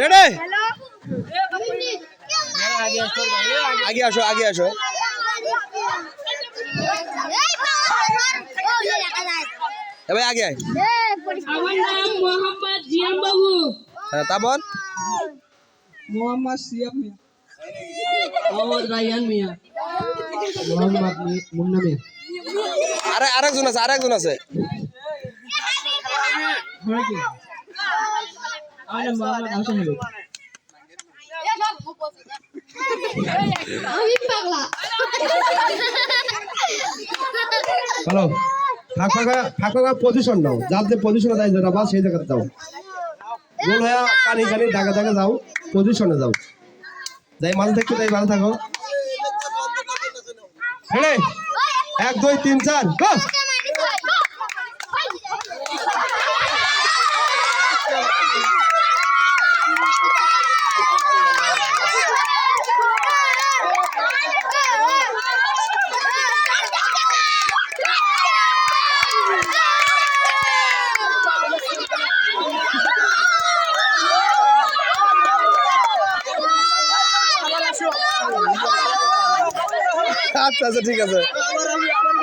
রেডে আগে আসো আগে আসো। এবার আগে আয়। আমার নাম মোহাম্মদ জিয়াম বাবু। হ্যাঁ তা বল। মোহাম্মদ সিয়াম মিয়া। মোহাম্মদ রাইয়ান মিয়া। মোহাম্মদ মুন্না মিয়া। আরে আরেকজন আছে আরেকজন আছে। আমার নাম মোহাম্মদ হাসান আলী আমি পাগলা হ্যালো ফাঁকা ফাঁকা পজিশন নাও। যার যে পজিশনে যাই যেটা বা সেই জায়গাতে যাও। গোল হয়ে কানি কানি দাগে দাগে যাও পজিশনে যাও। যাই মাঝে থাকতে যাই ভালো থাকো। এক দুই তিন চার go! আচ্ছা আচ্ছা ঠিক আছে।